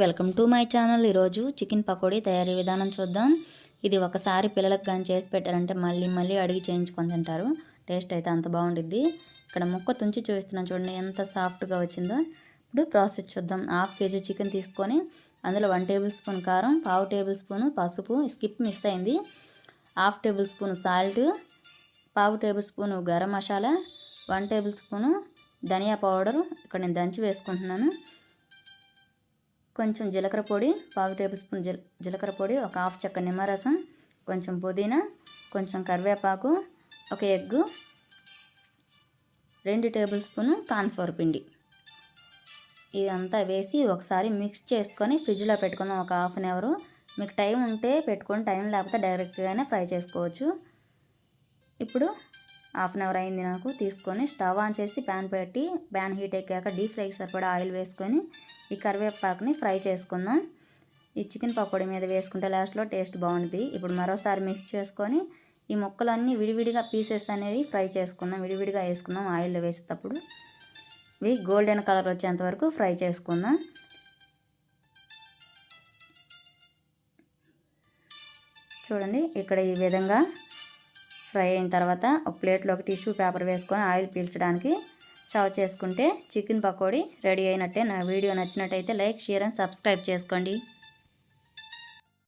Welcome to my channel ఈరోజు chicken pakodi తయారీ విధానం చూద్దాం. ఇది ఒకసారి పిల్లలకు కానీ చేసి పెట్టారంటే మళ్ళీ మళ్ళీ అడిగి చేయించుకొని తింటారు. టేస్ట్ అయితే అంత బాగుండిద్ది. ఇక్కడ ముక్క తుంచి చూపిస్తున్నాను చూడండి ఎంత సాఫ్ట్గా వచ్చిందో. ఇప్పుడు ప్రాసెస్ చూద్దాం. హాఫ్ కేజీ చికెన్ తీసుకొని అందులో వన్ టేబుల్ స్పూన్ కారం పావు టేబుల్ స్పూన్ పసుపు. స్కిప్ మిస్ అయింది. హాఫ్ టేబుల్ స్పూన్ సాల్ట్ పావు tablespoon garam masala one tablespoon ధనియా పౌడర్. ఇక్కడ నేను దంచి వేసుకుంటున్నాను. కొంచెం జీలకర్ర పొడి పావు టేబుల్ స్పూన్ జీల జీలకర్ర పొడి ఒక హాఫ్ చెక్క నిమ్మరసం కొంచెం పుదీనా కొంచెం కరివేపాకు ఒక ఎగ్గు రెండు టేబుల్ స్పూను కాన్ఫ్లోర్ పిండి. ఇదంతా వేసి ఒకసారి మిక్స్ చేసుకొని ఫ్రిడ్జ్లో పెట్టుకుందాం ఒక హాఫ్ అన్ అవర్. మీకు టైం ఉంటే పెట్టుకొని టైం లేకపోతే డైరెక్ట్గానే ఫ్రై చేసుకోవచ్చు. ఇప్పుడు హాఫ్ అన్ అవర్ అయింది నాకు తీసుకొని స్టవ్ ఆన్ చేసి ప్యాన్ పెట్టి ప్యాన్ హీట్ ఎక్కాక డీప్ ఫ్రైకి సరిపడా ఆయిల్ వేసుకొని ఈ కరివేపాకుని ఫ్రై చేసుకుందాం. ఈ చికెన్ పకోడీ మీద వేసుకుంటే లాస్ట్లో టేస్ట్ బాగుంటుంది. ఇప్పుడు మరోసారి మిక్స్ చేసుకొని ఈ ముక్కలన్నీ విడివిడిగా పీసెస్ అనేది ఫ్రై చేసుకుందాం. విడివిడిగా వేసుకుందాం ఆయిల్లో వేసేటప్పుడు. ఇవి గోల్డెన్ కలర్ వచ్చేంత వరకు ఫ్రై చేసుకుందాం. చూడండి ఇక్కడ ఈ విధంగా ఫ్రై అయిన తర్వాత ఒక ప్లేట్లో ఒక టిష్యూ పేపర్ వేసుకొని ఆయిల్ పీల్చడానికి సర్వ్ చేసుకుంటే చికెన్ పకోడీ రెడీ అయినట్టే. నా వీడియో నచ్చినట్టయితే లైక్ షేర్ అండ్ సబ్స్క్రైబ్ చేసుకోండి.